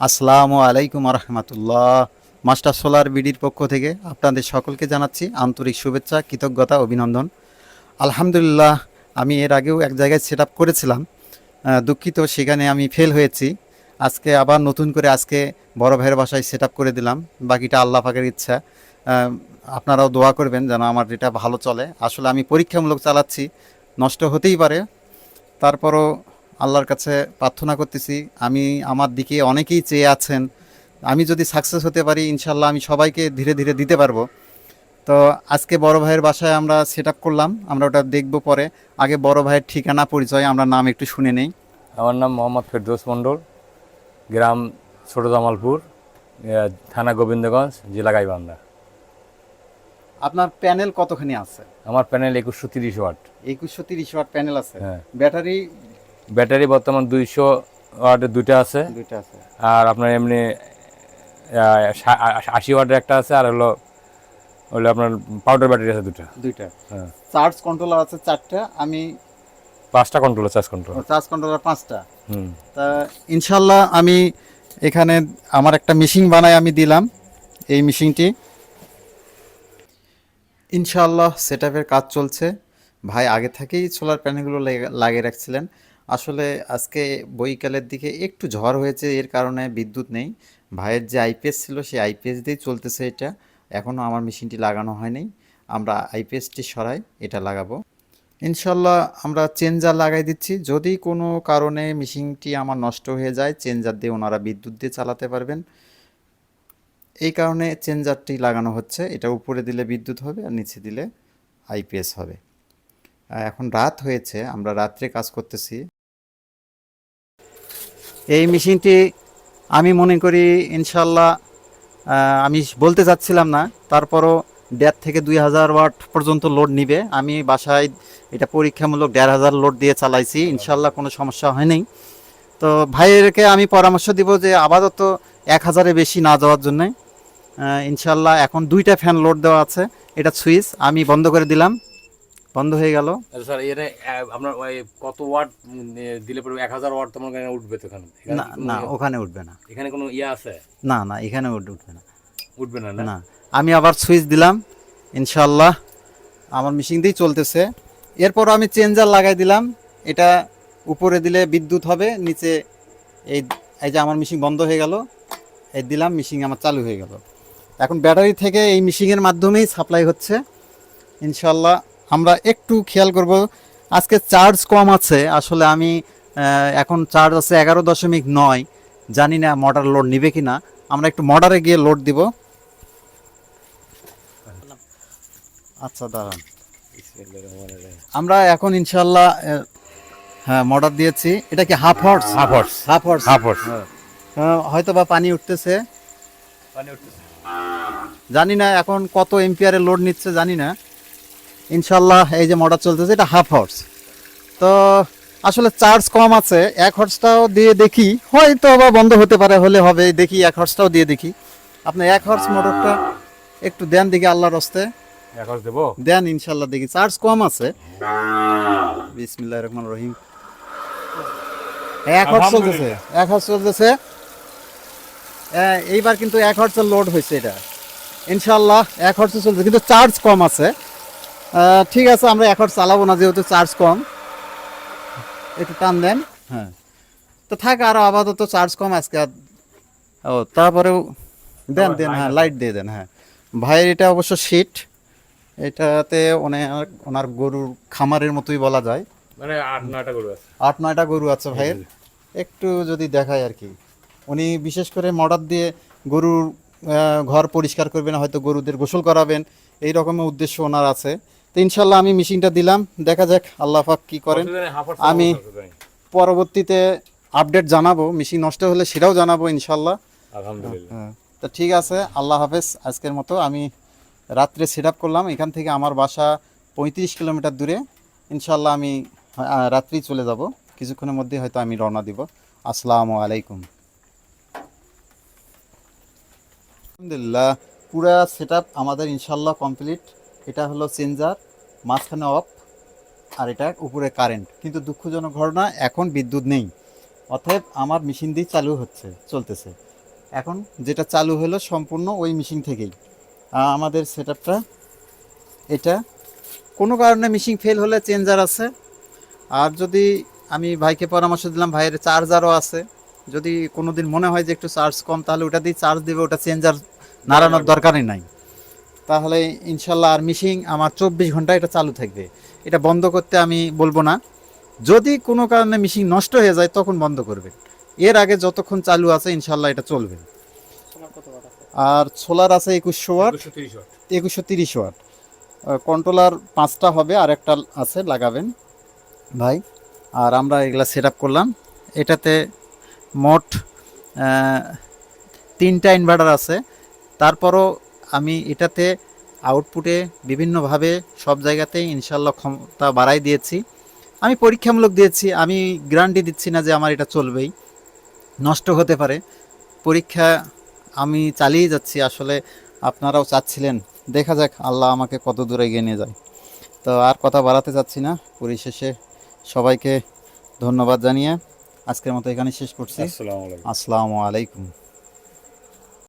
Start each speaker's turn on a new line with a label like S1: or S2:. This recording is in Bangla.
S1: আসসালামু আলাইকুম রহমতুল্লাহ মাস্টার সোলার বিডির পক্ষ থেকে আপনাদের সকলকে জানাচ্ছি আন্তরিক শুভেচ্ছা, কৃতজ্ঞতা, অভিনন্দন। আলহামদুলিল্লাহ, আমি এর আগেও এক জায়গায় সেট করেছিলাম। দুঃখিত, সেখানে আমি ফেল হয়েছি। আজকে আবার নতুন করে আজকে বড় ভাইয়ের বাসায় সেট করে দিলাম। বাকিটা আল্লাহ পাকের ইচ্ছা। আপনারাও দোয়া করবেন যেন আমার এটা ভালো চলে। আসলে আমি পরীক্ষামূলক চালাচ্ছি, নষ্ট হতেই পারে। তারপরও আল্লাহর কাছে প্রার্থনা করতেছি আমি আমার দিকে অনেকেই চেয়ে আছেন আমি যদি সাকসেস হতে পারি ইনশাল্লাহ আমি সবাইকে ধীরে ধীরে দিতে পারব। তো আজকে বড় ভাইয়ের বাসায় আমরা সেট করলাম আমরা ওটা দেখব পরে। আগে বড় ভাইয়ের ঠিকানা পরিচয় আমরা নাম একটু শুনে নেই।
S2: আমার নাম মোহাম্মদ ফেরদৌস মণ্ডল গ্রাম ছোট জামালপুর থানা গোবিন্দগঞ্জ জেলা গাইবান্ধা।
S1: আপনার প্যানেল কতখানি আছে?
S2: আমার প্যানেল একুশশো তিরিশ ওয়াট।
S1: একুশশো তিরিশ ওয়াট প্যানেল আছে।
S2: হ্যাঁ।
S1: ব্যাটারি
S2: ব্যাটারি বর্তমান দুইশো ওয়াটের দুইটা আছে।
S1: দুইটা আছে।
S2: আর আপনার এমনি আশি ওয়াটের একটা আছে আর হলো হলো আপনার পাউডার ব্যাটারি আছে দুটা
S1: দুইটা।
S2: হ্যাঁ।
S1: চার্জ কন্ট্রোলার আছে চারটা আমি
S2: পাঁচটা control charge control
S1: charge controller পাঁচটা।
S2: হুম।
S1: তা ইনশাল্লাহ আমি এখানে আমার একটা মেশিন বানাই আমি দিলাম এই মেশিনটি ইনশাল্লাহ সেট কাজ চলছে। ভাই আগে থেকেই সোলার প্যানেলগুলো লাগিয়ে রাখছিলেন। আসলে আজকে বৈকালের দিকে একটু ঝড় হয়েছে, এর কারণে বিদ্যুৎ নেই। ভাইয়ের যে আইপিএস ছিল, সেই আইপিএস দিয়েই চলতেছে এটা। এখনও আমার মেশিনটি লাগানো হয়নি। আমরা আইপিএসটি সরাই, এটা লাগাবো। ইনশাল্লাহ আমরা চেঞ্জার লাগাই দিচ্ছি। যদি কোনো কারণে মেশিনটি আমার নষ্ট হয়ে যায়, চেঞ্জার দিয়ে ওনারা বিদ্যুৎ দিয়ে চালাতে পারবেন। এই কারণে চেঞ্জারটি লাগানো হচ্ছে। এটা উপরে দিলে বিদ্যুৎ হবে আর নিচে দিলে আইপিএস হবে। এখন রাত হয়েছে, আমরা রাত্রে কাজ করতেছি। এই মেশিনটি আমি মনে করি ইনশাল্লাহ আমি বলতে চাচ্ছিলাম না, তারপরও দেড় থেকে দুই হাজার ওয়াট পর্যন্ত লোড নিবে। আমি বাসায় এটা পরীক্ষামূলক দেড় হাজার লোড দিয়ে চালাইছি, ইনশাল্লাহ কোনো সমস্যা হয়নি তো ভাইয়েরকে আমি পরামর্শ দিব যে আপাতত এক হাজারে বেশি না যাওয়ার জন্যে। ইনশাল্লাহ এখন দুইটা ফ্যান লোড দেওয়া আছে, এটা সুইচ আমি বন্ধ করে দিলাম। বন্ধ হয়ে গেল।
S2: আচ্ছা স্যার এটা আপনার কত ওয়াট দিলে পরে এক হাজার ওয়াট তোমার এখানে উঠবে তো এখানে?
S1: না না
S2: ইয়ে-
S1: ওখানে উঠবে না।
S2: এখানে কোনো ইয়ে আছে?
S1: না না এখানে উঠবে না।
S2: উঠবে না না?
S1: না আমি আবার সুইচ দিলাম ইনশাল্লাহ আমার মেশিন দিয়েই চলতেছে। এরপর আমি চেঞ্জার লাগাই দিলাম। এটা উপরে দিলে বিদ্যুৎ হবে নিচে এই এই যে আমার মেশিন বন্ধ হয়ে গেল এই দিলাম মেশিন আমার চালু হয়ে গেল। এখন ব্যাটারি থেকে এই মেশিনের মাধ্যমেই সাপ্লাই হচ্ছে। ইনশাল্লাহ আমরা একটু খেয়াল করব আজকে চার্জ কম আছে আসলে আমি এখন চার্জ আছে এগারো দশমিক নয় জানি না মোটর লোড নিবে কি না আমরা একটু মোটরে গিয়ে লোড দিব। আচ্ছা দাঁড়ান। আমরা এখন ইনশাল্লাহ হ্যাঁ মর্ডার দিয়েছি এটা কি half horse
S2: half horse
S1: half horse
S2: half horse
S1: হয়তো বা পানি উঠতেছে। পানি উঠতেছে। জানি না এখন কত এম্পিয়ারের লোড নিচ্ছে জানি না। ইনশাল্লাহ এই যে মর্ডার চলতেছে এটা হাফ হর্স তো আসলে চার্জ কম আছে এক হর্সটাও দিয়ে দেখি হয়তো বা বন্ধ হতে পারে হলে হবে দেখি এক হর্সটাও দিয়ে দেখি। আপনি এক হর্স মোটরটা একটু দেন দেখি আল্লাহর হস্তে
S2: এক হর্স দেবো?
S1: দেন ইনশাল্লাহ দেখি চার্জ কম আছে। বিসমিল্লাহ রহমান রহিম। এক হর্স চলতেছে এক হর্স চলতেছে। এইবার কিন্তু এক হর্সের লোড হয়েছে এটা। ইনশাল্লাহ এক হর্সে চলছে কিন্তু চার্জ কম আছে। ঠিক আছে আমরা এখন চালাবো না যেহেতু চার্জ কম। একটু টান দেন। হ্যাঁ। তো থাক আর আপাতত চার্জ কম আজকে আর ও তারপরেও দেন দেন হ্যাঁ লাইট দিয়ে দেন হ্যাঁ। ভাইয়ের এটা অবশ্য শীট এটাতে ওনার ওনার গরুর খামারের মতোই বলা যায়।
S2: মানে আট নয়টা গরু আছে।
S1: আট নয়টা গরু আছে ভাইয়ের। একটু যদি দেখায় আর কি। উনি বিশেষ করে মডার দিয়ে গরুর ঘর পরিষ্কার করবেন হয়তো গরুদের গোসল করাবেন এই রকমের উদ্দেশ্য ওনার আছে। তো ইনশাল্লাহ আমি মেশিনটা দিলাম। দেখা যাক আল্লাহ পাক কি করেন। আমি- পরবর্তীতে আপডেট জানাব। মেশিন নষ্ট হলে সেটাও জানাব ইনশাল্লাহ।
S2: আলহামদুলিল্লাহ।
S1: হ্যাঁ তো ঠিক আছে আল্লাহ হাফেজ। আজকের মতো আমি রাত্রে সেট করলাম। এখান থেকে আমার বাসা পঁয়ত্রিশ কিলোমিটার দূরে। ইনশাল্লাহ আমি আহ, রাত্রেই চলে যাব। কিছুক্ষণের মধ্যে হয়তো আমি রওনা দিব। আসসালামু আলাইকুম। আলহামদুলিল্লাহ পুরা সেট আমাদের ইনশাল্লাহ কমপ্লিট এটা হলো চেঞ্জার মাঝখানে অফ আর এটা উপরে কারেন্ট। কিন্তু দুঃখজনক ঘটনা এখন বিদ্যুৎ নেই। অতএব আমার মেশিন দিয়ে চালু হচ্ছে চলতেছে। এখন যেটা চালু হলো সম্পূর্ণ ওই মেশিন থেকেই। আমাদের সেট এটা কোনো কারণে মেশিন ফেল হলে চেঞ্জার আছে। আর যদি আমি ভাইকে পরামর্শ দিলাম ভাইয়ের চার্জারও আছে। যদি কোনোদিন মনে হয় যে একটু চার্জ কম তাহলে ওটা দিয়ে চার্জ দেবে ওটা চেঞ্জার নাড়ানোর দরকারই নাই। তাহলে ইনশাল্লাহ আর মিশিং আমার চব্বিশ ঘণ্টা এটা চালু থাকবে। এটা বন্ধ করতে আমি বলব না। যদি কোনো কারণে মিশিং নষ্ট হয়ে যায় তখন বন্ধ করবে। এর আগে যতক্ষণ চালু আছে ইনশাল্লাহ এটা চলবে। আর সোলার আছে একুশশো ওয়াট। একুশশো তিরিশ ওয়াট। কন্ট্রোলার পাঁচটা হবে আর একটা আছে লাগাবেন ভাই। আর আমরা এগুলা সেট আপ করলাম। এটাতে মোট তিনটা ইনভার্টার আছে। তারপরও আমি এটাতে আউটপুটে বিভিন্নভাবে সব জায়গাতেই ইনশাল্লাহ ক্ষমতা বাড়াই দিয়েছি। আমি পরীক্ষামূলক দিয়েছি আমি গ্যারান্টি দিচ্ছি না যে আমার এটা চলবেই। নষ্ট হতে পারে। পরীক্ষা আমি চালিয়ে যাচ্ছি আসলে আপনারাও চাচ্ছিলেন। দেখা যাক আল্লাহ আমাকে কত দূরে এগিয়ে নিয়ে যায়। তো আর কথা বাড়াতে চাচ্ছি না। পরিশেষে সবাইকে ধন্যবাদ জানিয়ে আজকের মতো এখানে শেষ করছি।
S2: আসসালামু আলাইকুম।
S1: আসসালামু আলাইকুম।